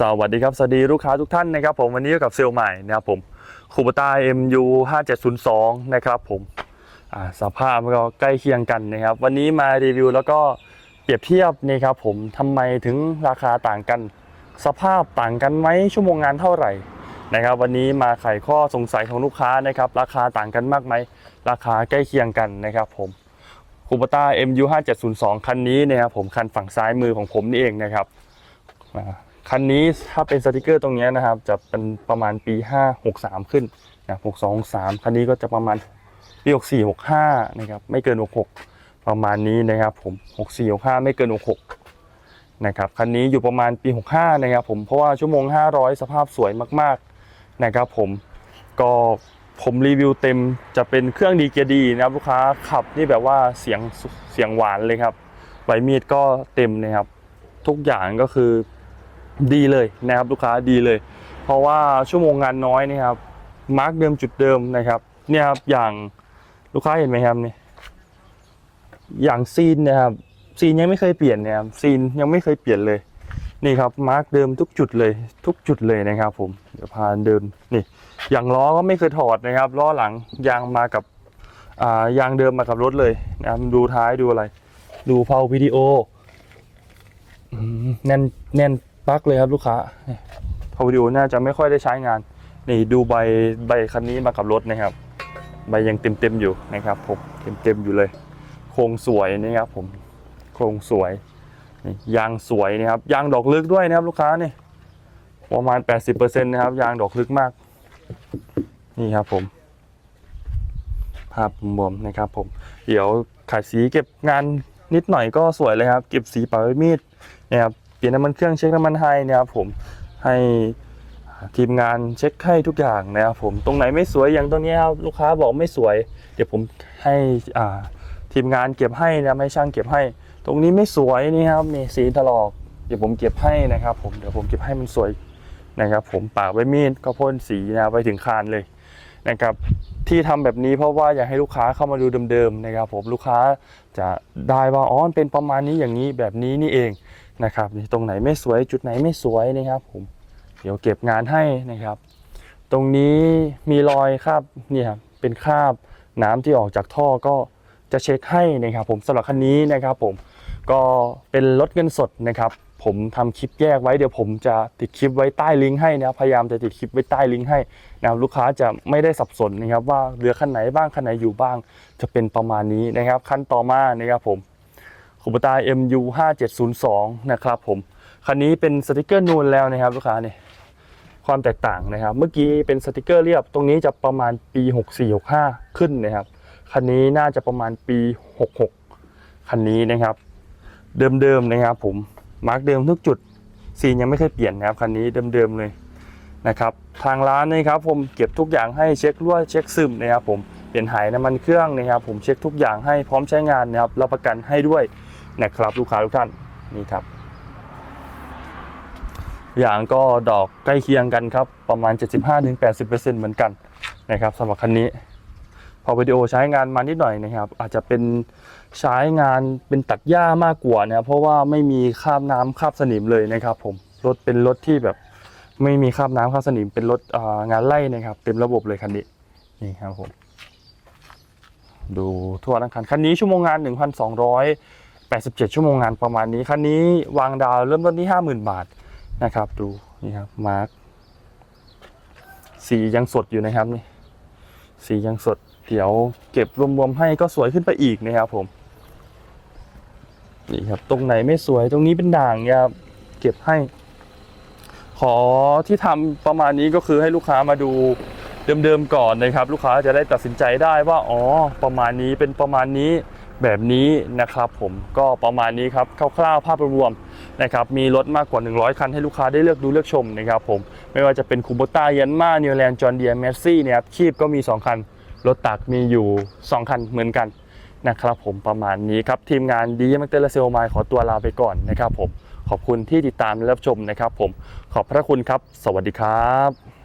สวัสดีครับ สวัสดีลูกค้าทุกท่านนะครับผมวันนี้กับเซลล์ใหม่นะครับผมคูปต้า MU 5702 นะครับผมสภาพก็ใกล้เคียงกันนะครับ วันนี้มารีวิวแล้วก็เปรียบเทียบนี่ครับผมทำไมถึงราคาต่างกัน สภาพต่างกันไหมชั่วโมงงานเท่าไหร่นะครับ วันนี้มาไขข้อสงสัยของลูกค้านะครับ ราคาต่างกันมากไหมราคาใกล้เคียงกันนะครับผมคูปต้า MU 5702 คันนี้นะครับผมคันฝั่งซ้ายมือของผมนี่เองนะครับ คันนี้ถ้าเป็นสติกเกอร์ตรงนี้นะครับ จะเป็นประมาณปี 5 6 3 ขึ้นนะ6 2 3 คันนี้ก็จะประมาณปี 6 4 6 5 นะครับ ไม่เกิน 6 6 ประมาณนี้นะครับผม 6 4 6 5 ไม่เกิน 6 6 นะครับ คันนี้อยู่ประมาณปี 65 นะครับผม เพราะว่าชั่วโมง 500 สภาพสวยมากๆ นะครับผม ก็ผมรีวิวเต็มจะเป็นเครื่องดีเกียร์ดีนะครับลูกค้าขับนี่แบบว่าเสียงเสียงหวานเลยครับใบมีดก็เต็มนะครับ ทุกอย่างก็คือ ดีเลยนะครับลูกค้าดีเลย เพราะว่าชั่วโมงงานน้อยนี่ครับมาร์กเดิมจุดเดิมนะครับเนี่ยครับอย่างลูกค้าเห็นไหมครับเนี่ยอย่างซีนนะครับซีนยังไม่เคยเปลี่ยนนะครับซีนยังไม่เคยเปลี่ยนเลยนี่ครับมาร์กเดิมทุกจุดเลยทุกจุดเลยนะครับ ผมเดี๋ยวพาเดินนี่อย่างล้อก็ไม่เคยถอดนะครับล้อหลังยางมากับยางเดิมมากับรถเลยนะครับดูท้ายดูอะไร ดูเพาวิดีโอแน่นแน่น ปลั๊กเลยครับลูกค้าพอวิดีโอน่าจะไม่ค่อยได้ใช้งาน นี่ดูใบใบคันนี้มากับรถนะครับ ใบยังเต็มเต็มๆอยู่นะครับผมเต็มเต็มๆอยู่เลย โครงสวยนะครับผมโครงสวยยางสวยนะครับยางดอกลึกด้วยนะครับลูกค้านี่ประมาณ 80%นะครับยางดอกลึกมาก นี่ครับผมภาพรวมนะครับผมเดี๋ยวขายสีเก็บงานนิดหน่อยก็สวยเลยครับ เก็บสีปากไว้มีดนะครับ ลี่ยนน้ำมันเครื่องเช็คน้ำมันให้นะครับผมให้ทีมงานเช็คให้ทุกอย่างนะครับผมตรงไหนไม่สวยอย่างตรงนี้ครับลูกค้าบอกไม่สวย เดี๋ยวผมให้อ่าทีมงานเก็บให้นะให้ช่างเก็บให้ ตรงนี้ไม่สวยนี่ครับนี่สีถลอก เดี๋ยวผมเก็บให้นะครับ ผมเดี๋ยวผมเก็บให้มันสวยนะครับ ผมปากไว้มีดก็พ่นสีนะไปถึงคานเลย นะครับที่ทำแบบนี้เพราะว่าอยากให้ลูกค้าเข้ามาดูเดิมๆนะครับผมลูกค้าจะได้ว่าอ๋อเป็นประมาณนี้อย่างนี้แบบนี้นี่เองนะครับนี่ตรงไหนไม่สวยจุดไหนไม่สวยนะครับผมเดี๋ยวเก็บงานให้นะครับ ตรงนี้มีรอยคราบนี่ครับเป็นคราบน้ำที่ออกจากท่อก็จะเช็คให้นะครับผมสำหรับคันนี้นะครับผม ก็เป็นรถเงินสดนะครับ ผมทำคลิปแยกไว้เดี๋ยวผมจะติดคลิปไว้ใต้ลิงก์ให้นะครับพยายามจะติดคลิปไว้ใต้ลิงก์ให้นะครับลูกค้าจะไม่ได้สับสนนะครับ ว่าเรือคันไหนบ้างคันไหนอยู่บ้าง จะเป็นประมาณนี้นะครับคันต่อมานะครับผมคูปตา MU 5702นะครับผมคันนี้เป็นสติกเกอร์นูนแล้วนะครับลูกค้าเนี่ยความแตกต่างนะครับ เมื่อกี้เป็นสติกเกอร์เรียบ ตรงนี้จะประมาณปี 6465 ขึ้นนะครับ คันนี้น่าจะประมาณปี 66 คันนี้นะครับ เดิมๆนะครับ ผมมาร์กเดิมทุกจุดซีนยังไม่เคยเปลี่ยนนะครับคันนี้เดิมๆเลยนะครับทางร้านนะครับผมเก็บทุกอย่างให้เช็ครั่วเช็คซึมนะครับผมเปลี่ยนหายน้ำมันเครื่องนะครับ ผมเช็คทุกอย่างให้พร้อมใช้งานนะครับรับประกันให้ด้วยนะครับลูกค้าทุกท่านนี่ครับ อย่างก็ดอกใกล้เคียงกันครับประมาณ 75-80%เหมือนกันนะครับสำหรับคันนี้ พอวิดีโอใช้งานมานิดหน่อยนะครับ อาจจะเป็นใช้งานเป็นตัดหญ้ามากกว่านะเพราะว่าไม่มีคราบน้ำคราบสนิมเลยนะครับผมรถเป็นรถที่แบบไม่มีคราบน้ำคราบสนิมเป็นรถงานไล่นะครับ เต็มระบบเลยคันนี้นี่ครับผมดูทั่วทั้งคันคันนี้ชั่วโมงงาน 1,287 ชั่วโมงงานประมาณนี้คันนี้วางดาวเริ่มต้นที่ 50,000 บาทนะครับ ดูนี่ครับมาร์คสียังสดอยู่นะครับนี่สียังสด เดี๋ยวเก็บรวมๆให้ก็สวยขึ้นไปอีกนะครับผมนี่ครับ ตรงไหนไม่สวยตรงนี้เป็นด่างเนี่ยครับเก็บให้ ขอที่ทำประมาณนี้ก็คือให้ลูกค้ามาดูเดิมๆก่อนนะครับ ลูกค้าจะได้ตัดสินใจได้ว่าอ๋อประมาณนี้เป็นประมาณนี้แบบนี้นะครับผมก็ประมาณนี้ครับคร่าวๆภาพรวมนะครับมีรถมากกว่า 100 คันให้ลูกค้าได้เลือกดูเลือกชมนะครับผมไม่ว่าจะเป็นคูโบต้ายันมาเนวแลนด์จอร์เดียแมสซี่เนี่ยครับคีบก็มี 2 คัน รถตักมีอยู่ 2 คันเหมือนกันนะครับผมประมาณนี้ครับ ทีมงานดีมักเตอร์เซลมขอตัวลาไปก่อนนะครับผมขอบคุณที่ติดตามและรับชมนะครับผมขอบพระคุณครับ สวัสดีครับ